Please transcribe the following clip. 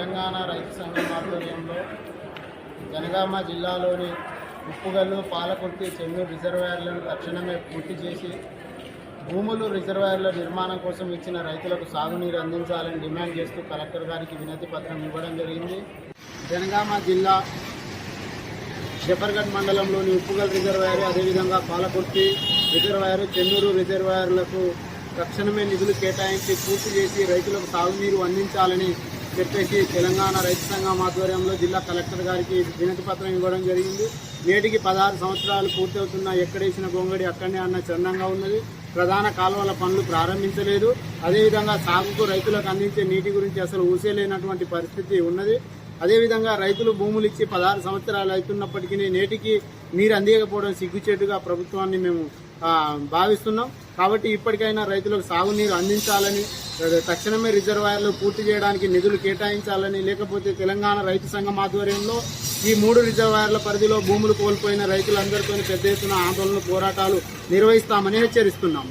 తెలంగాణ రైతు సంఘం ఆధ్వర్యంలో జనగామ జిల్లాలోని ఉప్పుగల్లు పాలకుర్తి చెన్నూరు రిజర్వాయర్లను తక్షణమే పూర్తి చేసి భూములు రిజర్వాయర్ల నిర్మాణం కోసం ఇచ్చిన రైతులకు సాగునీరు అందించాలని డిమాండ్ చేస్తూ కలెక్టర్ గారికి వినతి పత్రం ఇవ్వడం జరిగింది. జనగామ జిల్లా షెఫర్గఢ్ మండలంలోని ఉప్పుగల్ రిజర్వాయర్ అదేవిధంగా పాలకుర్తి రిజర్వాయర్ చెన్నూరు రిజర్వాయర్లకు తక్షణమే నిధులు కేటాయించి పూర్తి చేసి రైతులకు సాగునీరు అందించాలని చెప్పేసి తెలంగాణ రైతు సంఘం ఆధ్వర్యంలో జిల్లా కలెక్టర్ గారికి వినతి పత్రం ఇవ్వడం జరిగింది. నేటికి పదహారు సంవత్సరాలు పూర్తవుతున్న ఎక్కడేసిన గొంగడి అక్కడనే అన్న చందంగా ఉన్నది. ప్రధాన కాలువల పనులు ప్రారంభించలేదు. అదేవిధంగా సాగుకు రైతులకు అందించే నీటి గురించి అసలు ఊసేలేనటువంటి పరిస్థితి ఉన్నది. అదేవిధంగా రైతులు భూములు ఇచ్చి పదహారు సంవత్సరాలు అవుతున్నప్పటికీ నేటికి నీరు అందియకపోవడం సిగ్గుచేటుగా ప్రభుత్వాన్ని మేము భావిస్తున్నాం. కాబట్టి ఇప్పటికైనా రైతులకు సాగునీరు అందించాలని తక్షణమే రిజర్వాయర్లు పూర్తి చేయడానికి నిధులు కేటాయించాలని లేకపోతే తెలంగాణ రైతు సంఘం ఆధ్వర్యంలో ఈ మూడు రిజర్వాయర్ల పరిధిలో భూములు కోల్పోయిన రైతులందరితో పెద్ద ఎత్తున ఆందోళన పోరాటాలు నిర్వహిస్తామని హెచ్చరిస్తున్నాము.